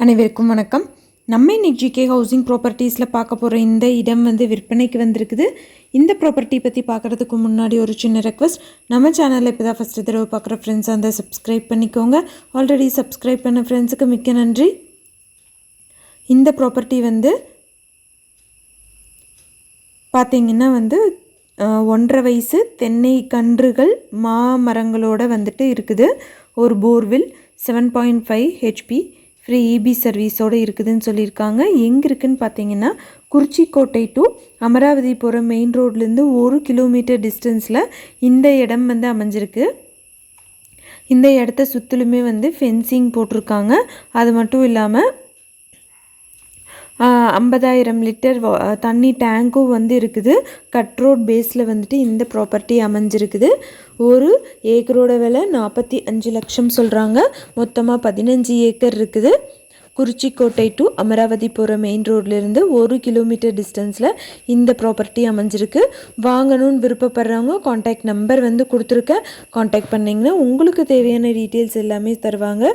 அனைவருக்கும் வணக்கம். நம்ம இன்னைக்கு ஜிகே ஹவுசிங் ப்ராப்பர்ட்டிஸில் பார்க்க போகிற இந்த இடம் வந்து விற்பனைக்கு வந்திருக்குது. இந்த ப்ராப்பர்ட்டி பற்றி பார்க்குறதுக்கு முன்னாடி ஒரு சின்ன ரெக்வஸ்ட் நம்ம சேனலில் இப்போ தான் ஃபஸ்ட்டு தடவை பார்க்குற ஃப்ரெண்ட்ஸ் அந்த சப்ஸ்கிரைப் பண்ணிக்கோங்க. ஆல்ரெடி சப்ஸ்கிரைப் பண்ண ஃப்ரெண்ட்ஸுக்கு மிக்க நன்றி. இந்த ப்ராப்பர்ட்டி வந்து பார்த்திங்கன்னா வந்து ஒன்றரை வயசு தென்னை கன்றுகள் மாமரங்களோட வந்துட்டு இருக்குது. ஒரு போர்வில் seven point five HP free EB சர்வீஸோடு இருக்குதுன்னு சொல்லியிருக்காங்க. எங்கே இருக்குதுன்னு பார்த்தீங்கன்னா குறிச்சிக்கோட்டை டு அமராவதி போகிற மெயின் ரோட்லேருந்து ஒரு கிலோமீட்டர் டிஸ்டன்ஸில் இந்த இடம் வந்து அமைஞ்சிருக்கு. இந்த இடத்த சுற்றிலுமே வந்து ஃபென்சிங் போட்டிருக்காங்க. அது மட்டும் இல்லாமல் ஐம்பதாயிரம் லிட்டர் தண்ணி டேங்க்கும் வந்து இருக்குது. கட் ரோட் பேஸில் வந்துட்டு இந்த ப்ராப்பர்ட்டி அமைஞ்சிருக்குது. ஒரு ஏக்கரோட விலை நாற்பத்தி அஞ்சு லட்சம் சொல்கிறாங்க மொத்தமாக பதினஞ்சு ஏக்கர் இருக்குது. குறிச்சிக்கோட்டை டு அமராவதி போகிற மெயின் ரோட்லேருந்து ஒரு கிலோமீட்டர் டிஸ்டன்ஸில் இந்த ப்ராப்பர்ட்டி அமைஞ்சிருக்கு. வாங்கணும்னு விருப்பப்படுறவங்க காண்டாக்ட் நம்பர் வந்து கொடுத்துருக்கேன் காண்டாக்ட் பண்ணிங்கன்னா உங்களுக்கு தேவையான டீட்டெயில்ஸ் எல்லாமே தருவாங்க.